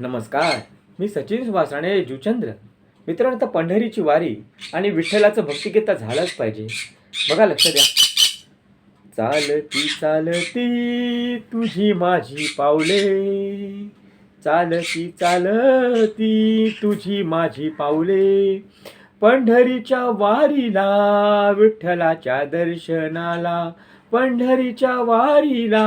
नमस्कार मी सचिन सुभाषाणे जुचंद्र. मित्रांनो आता पंढरीची वारी आणि विठ्ठलाचं भक्तिगीत झालंच पाहिजे. बघा लक्ष द्या. चालती चालती तुझी माझी पावले चालती चालती तुझी माझी पावले पंढरीच्या वारीला विठ्ठलाच्या दर्शनाला. पंढरीच्या वारीला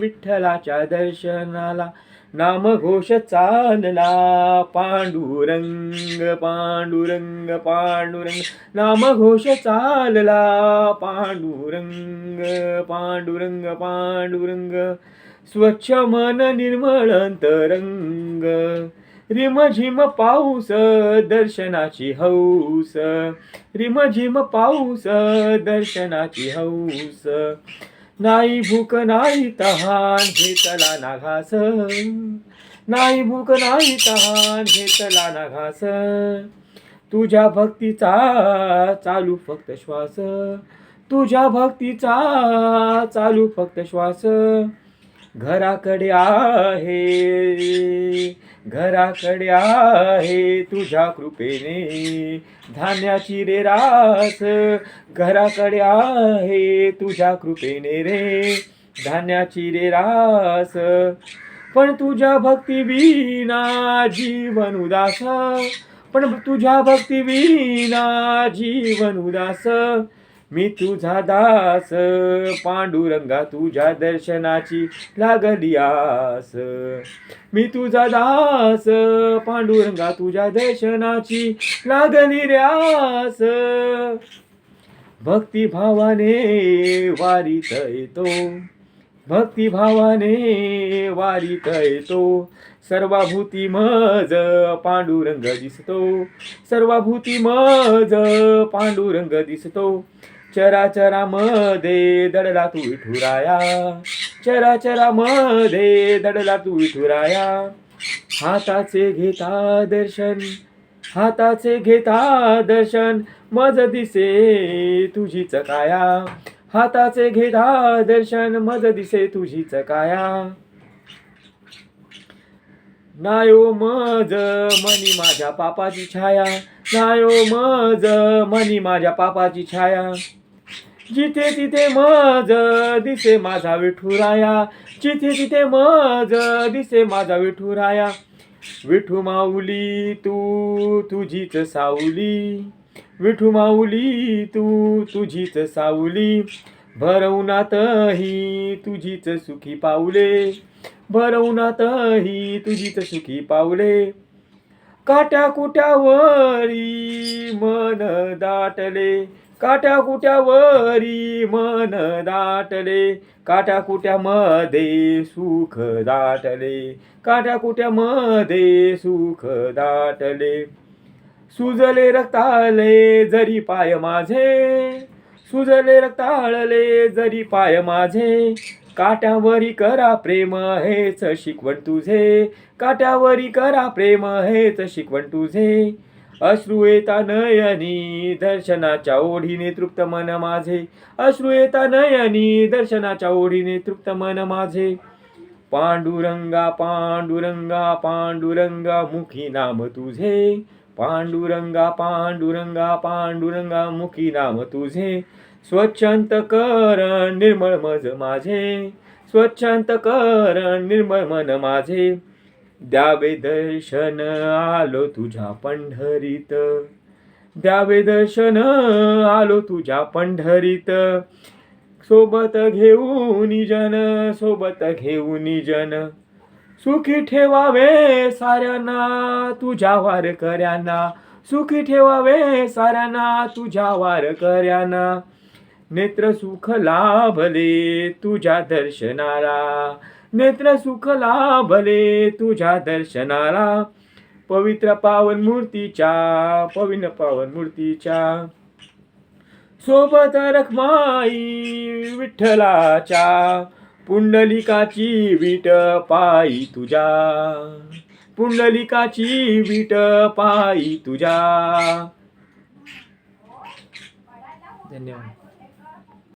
विठ्ठलाच्या दर्शनाला. नामघोष चालला पांडुरंग पांडुरंग पांडुरंग. नामघोष चालला पांडुरंग पांडुरंग पांडुरंग. स्वच्छ मन निर्मळ अंतरंग. रिमझिम पाऊस दर्शनाची हौस. रिमझिम पाऊस दर्शनाची हौस. नाही भूक नाही तहान घेतला ना घास नाही भूक नाही तहान घेतला ना घास तुझ्या भक्तीचा चालू फक्त श्वास. तुझ्या भक्तीचा चालू फक्त श्वास. घराकडे आहे. घराकडे आहे तुझ्या कृपेने. धान्याची रे रास घराकडे आहे तुझ्या कृपेने रे. धान्याची रे रास. पण तुझ्या भक्ती विना जीवन उदास. पण तुझ्या भक्ती विना जीवन उदास. मी तुझा दास पांडुरंगा तुझ्या दर्शनाची लागली आस. मी तुझा दास पांडुरंगा तुझ्या दर्शनाची लागली रे भक्तिभावाने वारीत येतो. भक्तिभावाने वारीत येतो. सर्वाभूती मज पांडुरंग दिसतो. सर्वाभूती मज पांडुरंग दिसतो. चराचरामध्ये दडला तू विठुराया. चराचरामध्ये दडला तू विठुराया. हाताचे घेता दर्शन हाताचे घेता दर्शन मज दिसे तुझी काया हाताचे घेता दर्शन मज दिसे तुझी काया नायो मज मनी माझ्या पापाची छाया. नायो मज मनी माझ्या पापाची छाया. जिथे तिथे मज दिसे माझा विठुराया. जिथे तिथे मज दिसे माझा विठुराया. विठू माऊली तू तुझीच सावली. विठू माऊली तू तुझीच सावली. भरवनातही तुझीच सुखी पावले. भरवनातही तुझीच सुखी पावले. काट्या कुट्यावरी मन दाटले. काट्या कुट्यावरी मन दाटले. काट्या कुट्यामध्ये सुख दाटले. काट्या कुट्यामध्ये सुख दाटले. सुजले रक्ताळले जरी पाय माझे. सुजले रक्ताळले जरी पाय माझे. काट्यावरी करा प्रेम हेच शिकवण तुझे. काट्यावरी करा प्रेम हेच शिकवण तुझे. अश्रू येता नयनी दर्शनाच्या ओढीने तृप्त मन माझे. अश्रू येता नयनी दर्शनाच्या ओढीने तृप्त मन माझे. पांडुरंगा पांडुरंगा पांडुरंगा मुखी नाम तुझे. पांडुरंगा पांडुरंगा पांडुरंगा मुखी नाम तुझे. स्वच्छंत करण निर्मळ मज माझे. स्वच्छंत करण निर्मळ मन माझे. द्यावे दर्शन आलो तुझ्या पंढरीत. द्यावे दर्शन आलो तुझ्या पंढरीत. सोबत घेऊन जन सोबत घेऊन जन. सुखी ठेवावे साऱ्यांना तुझ्या वारकऱ्यांना. सुखी ठेवावे साऱ्यांना तुझ्या वारकऱ्यांना. नेत्र सुख लाभले तुझ्या दर्शनाला. नेत्र सुख लाभले तुझ्या दर्शनाला. पवित्र पावन मूर्तीच्या पवित्र पावन मूर्तीच्या. सोबत रखमाई विठ्ठलाच्या. पुंडलिकाची विट पायी तुझ्या. पुंडलिकाची विट पायी तुझ्या. धन्यवाद.